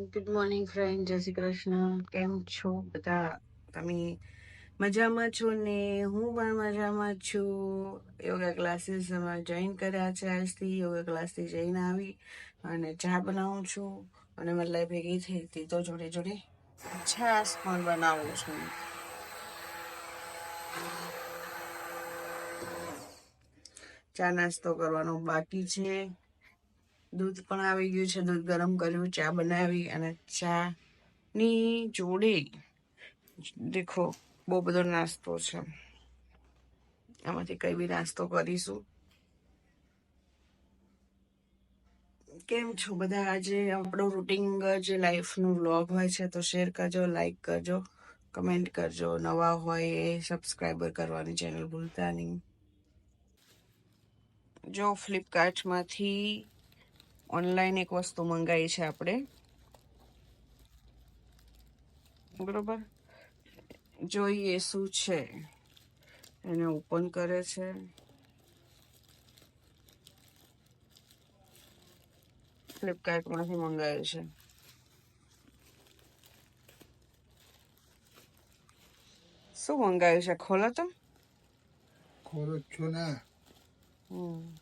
Good morning friend જય શ્રી કૃષ્ણ. કેમ છો બધા? તમે મજામાં છો ને? હું પણ મજામાં છું. યોગા ક્લાસીસ જોઈન કર્યા છે આજથી. યોગા ક્લાસથી જઈને આવી અને ચા બનાવું છું. અને મતલબ ભેગી થઈ હતી. તો જોડે જોડે છાશ પણ બનાવું છું. ચા નાસ્તો કરવાનો બાકી છે. દૂધ પણ આવી ગયું છે. દૂધ ગરમ કર્યું, ચા બનાવી અને ચાની જોડે દેખો, બહુ બધો નાસ્તો છે. આમાંથી કઈ બી નાસ્તો કરીશું. કેમ છો બધા? આજે આપણો રૂટિન જે લાઈફનું વ્લોગ હોય છે, તો શેર કરજો, લાઈક કરજો, કમેન્ટ કરજો. નવા હોય એ સબસ્ક્રાઈબર કરવાની ચેનલ ભૂલતા નહીં. જો ફ્લિપકાર્ટમાંથી ઓનલાઈન એક વસ્તુ મંગાવી છે આપણે. બરોબર? જોઈએ શું છે. એને ઓપન કરે છે. ફ્લિપકાર્ટમાંથી મંગાવ્યું છે. શું મંગાવ્યું છે? ખોલો તો. ખોલો છો ને. હમ.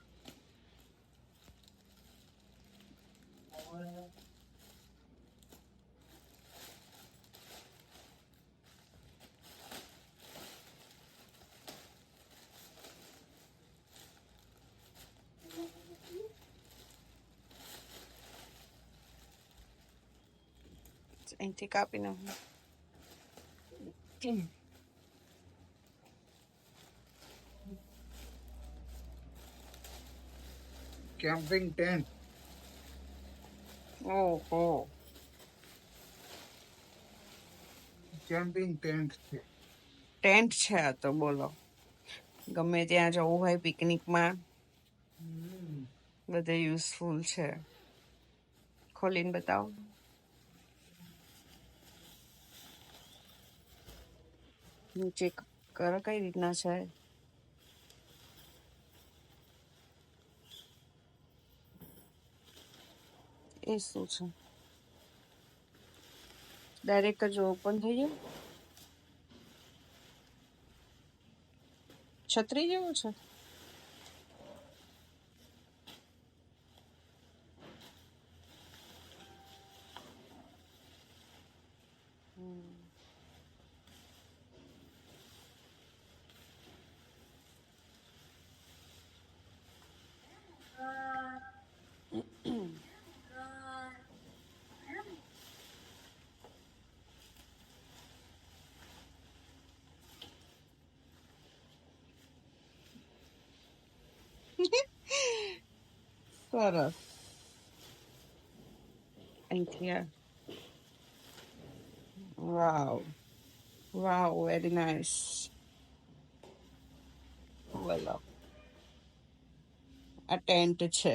અહીંથી કાપી નાખું કેમ્પિંગ ટેન્ટ ઓહો કેમ્પિંગ ટેન્ટ છે. ટેન્ટ છે આ તો બોલો. ગમે ત્યાં જવું હોય પિકનિકમાં. બધે યુઝફુલ છે. ખોલીને બતાવો. નીચે કર કઈ રીતના છે? એ શું છે? ડાયરેક્ટ જો ઓપન થઈ ગયું? છત્રી જેવું છે? સરસ અહીંથી આ વાવ વાવ વેરી નાઇસ બોલો આ ટેન્ટ છે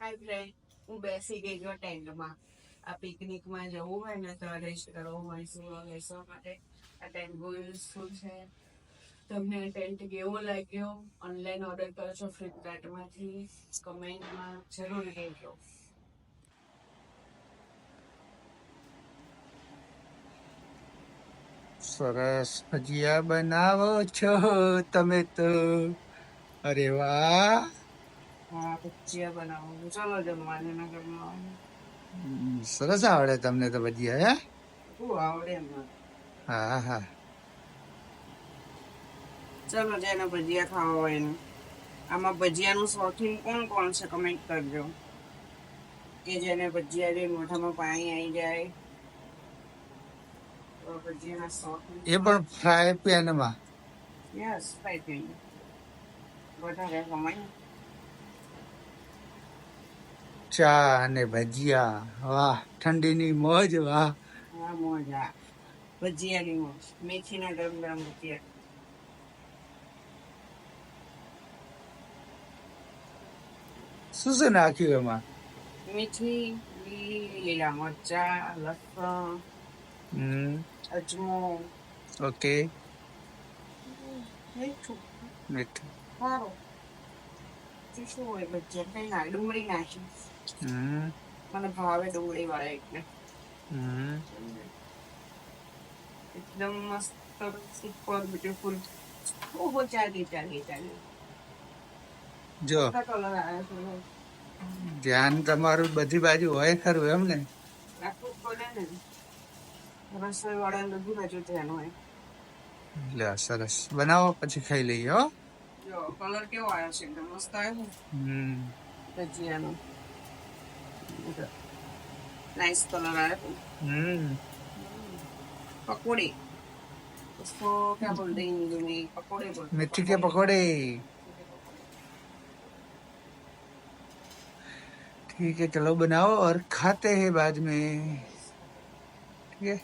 હાય ફ્રેન્ડ હું બેસી ગઈ જો ટેન્ટમાં. આ પિકનિકમાં જવું હોય ને તો રેસ્ટ કરવો હોય સુવા બેસવા માટે આ ટેન્ટ શું છે? તમને ટેન્ટ કેવો લાગ્યો? ઓનલાઈન ઓર્ડર કરો છો ફ્લિપકાર્ટમાંથી કમેન્ટમાં જરૂર કહેજો. સરસ ભજીયા બનાવો છો તમે તો. અરે વાહ! હા ભજીયા બનાવો ચાલો જમવાનું ના સરસ આવડે તમને તો ભજીયા હે? શું આવડે એમાં હા હા. ચલો જેને ભજીયા ખાવા હોય એને. આમાં ભજીયાનું શોખીન કોણ કોણ છે કમેન્ટ કરજો. કે જેને ભજીયા જોઈ મોઢામાં પાણી આવી જાય. એ પણ ફ્રાય પેનમાં યસ ફ્રાય પેન વધારે કમાઈ ચા અને ભજીયા. વાહ ઠંડીની મોજ વાહ. મોજા. ભજીયાની મોજ મેથીના ગરમ ગરમ ભજીયા શું શું નાખ્યું એમાં મીઠી લીલા મરચા લસણ અજમો. ઓકે. મીઠું. મીઠું. સારું શું હોય ભજીયા કઈ ના ડુંગળી નાખી. હમ. મને ભાવે ડુંગળી વાળા એટલે હમ. એકદમ મસ્ત સુપર બ્યુટીફુલ ઓહો ચાલી ચાલી ચાલી જો. કલર આવ્યો છે ધ્યાન તમારું બધી બાજુ હોય ખરું એમ ને? આખું પડે ને રસોઈ વાળા બધી બાજુ ધ્યાન હોય લે સરસ. બનાવો પછી ખાઈ લઈએ હો. જો કલર કેવો આવ્યો છે એકદમ મસ્ત આવ્યો હમ. ભજીયાનો. નાઇસ કલર આવ્યો હમ. पकौड़े उसको क्या बोलते हैं हिंदी में पकौड़े बोलते हैं। मिर्ची के पकौड़े ठीक है चलो बनाओ और खाते हैं बाद में ठीक है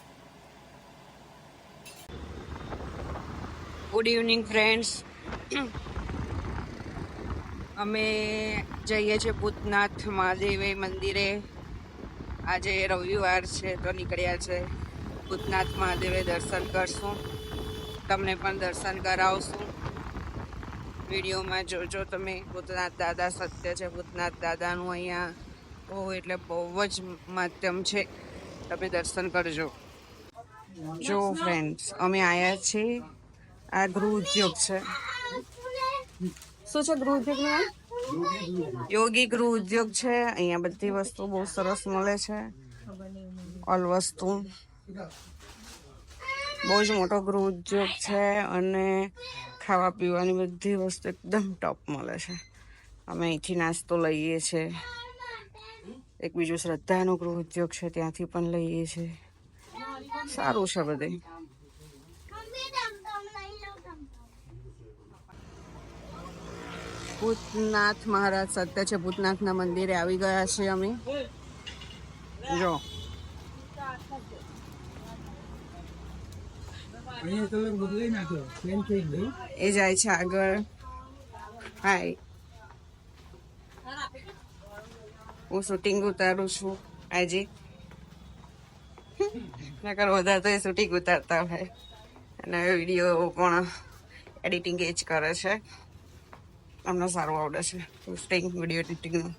ગુડ ઇવનિંગ ફ્રેન્ડ્સ અમે જઈએ છીએ ભૂતનાથ મહાદેવ મંદિરે આજે રવિવાર છે તો નીકળ્યા છે ભૂતનાથ મહાદેવે દર્શન કરશું. તમને પણ દર્શન કરાવશું. વિડીયોમાં જોજો તમે. ભૂતનાથ દાદા સત્ય છે. ભૂતનાથ દાદાનું અહીંયા બહુ એટલે બહુ જ માધ્યમ છે. તમે દર્શન કરજો. જો ફ્રેન્ડ્સ અમે આવ્યા છીએ. આ ગૃહ ઉદ્યોગ છે. શું છે ગૃહ ઉદ્યોગ નામ? યોગી ગૃહ ઉદ્યોગ છે. અહીંયા બધી વસ્તુ બહુ સરસ મળે છે. ઓલ વસ્તુ. બહુ જ મોટો ગૃહ ઉદ્યોગ છે અને ખાવા પીવાની બધી વસ્તુ એકદમ ટોપ મળે છે. અમે અહીંથી નાસ્તો લઈએ છીએ એક બીજું શ્રદ્ધાનો ગૃહ ઉદ્યોગ છે, ત્યાંથી પણ લઈએ છીએ સારું છે બધે. ભૂતનાથ મહારાજ સત્ય છે, ભૂતનાથના મંદિરે આવી ગયા છીએ અમે. જો. એ જાય છે આગળ. હાય હું શૂટિંગ ઉતારું છું આજે નકર વધારે તો એ શૂટિંગ ઉતારતા હોય. અને વીડિયો પણ એડિટિંગ એ જ કરે છે. અમને સારું આવડે છે શૂટિંગ વીડિયો એડિટિંગનું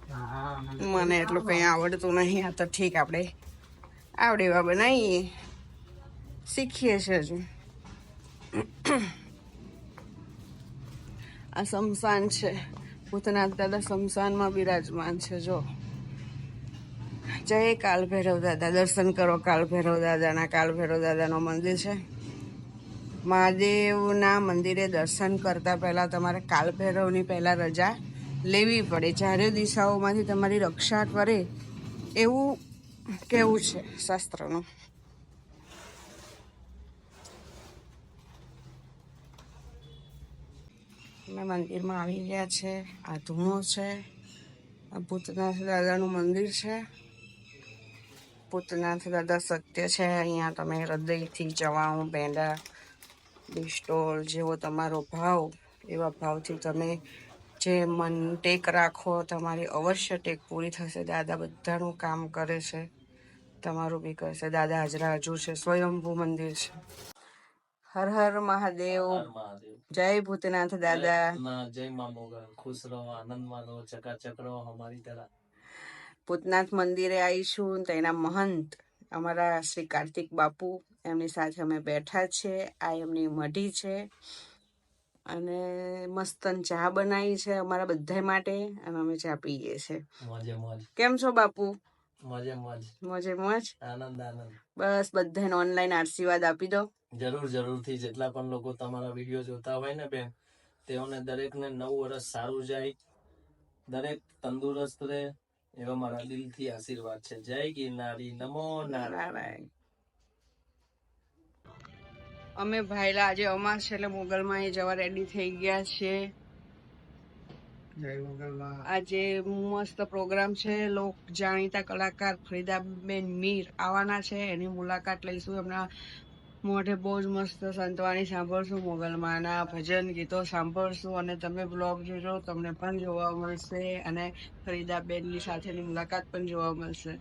મને એટલું કંઈ આવડતું નહીં, આ તો ઠીક આપણે આવડે એવા બનાવીએ શીખીએ છીએ હજુ. આ શમશાન છે. ભૂતનાથ દાદા શમશાનમાં બિરાજમાન છે, જો. જય કાલ ભૈરવ દાદા. દર્શન કરો કાલ ભૈરવ દાદાના. કાલ ભૈરવ દાદાનો મંદિર છે. મહાદેવના મંદિરે દર્શન કરતા પહેલાં તમારે કાલ ભૈરવની પહેલાં રજા લેવી પડે. ચારે દિશાઓમાંથી તમારી રક્ષા કરે એવું કેવું છે શાસ્ત્રનું. અમે મંદિરમાં આવી ગયા છે. આ ધૂણો છે. આ ભૂતનાથ દાદાનું મંદિર છે. ભૂતનાથ દાદા સત્ય છે. અહીંયા તમે હૃદયથી ચવાણું ભેંડા ડિસ્ટોલ જેવો તમારો ભાવ, એવા ભાવથી તમે જે મન ટેક રાખો, તમારી અવશ્ય ટેક પૂરી થશે. દાદા બધાનું કામ કરે છે. તમારું બી કરશે. દાદા હાજરા હજુ છે. સ્વયંભૂ મંદિર છે. હર હર મહાદેવ. જય ભૂતનાથ દાદા. જય મા મોગલ. ખુશ રહો આનંદમાં રહો ચકાચક રહો અમારી તરા ભૂતનાથ મંદિરે આવીશું તેના મહંત અમારા શ્રી કાર્તિક બાપુ એમની સાથે અમે બેઠા છે. આ એમની મઢી છે. અને મસ્તન ચા બનાવી છે અમારા બધા માટે અને અમે ચા પીએ છીએ. કેમ છો બાપુ? મોજે મોજ. મોજે મોજ. આનંદ આનંદ. બસ બધાને ઓનલાઈન આશીર્વાદ આપી દો. જરૂર જરૂરથી જેટલા પણ લોકો તમારા વીડિયો જોતા હોય ને બેન તેઓને દરેકને નવું વર્ષ સારું જાય. દરેક તંદુરસ્ત રહે એવા મારા દિલથી આશીર્વાદ છે. જય ગિરનારી નમો નારાયણ. અમે ભાઈલા આજે અમાસ છે એટલે મોગલમાં એ જવા રેડી થઈ ગયા છે. જય મંગલમાં આજે મસ્ત પ્રોગ્રામ છે. લોક જાણીતા કલાકાર ફરીદાબેન મીર આવવાના છે. એની મુલાકાત લઈશું. એમના મોઢે બહુ જ મસ્ત સંતવાણી સાંભળશું. મોગલમાના ભજન ગીતો સાંભળશું. અને તમે બ્લોગ જોજો, તમને પણ જોવા મળશે. અને ફરીદાબેનની સાથેની મુલાકાત પણ જોવા મળશે.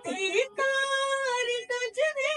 બધી તારી ગજરે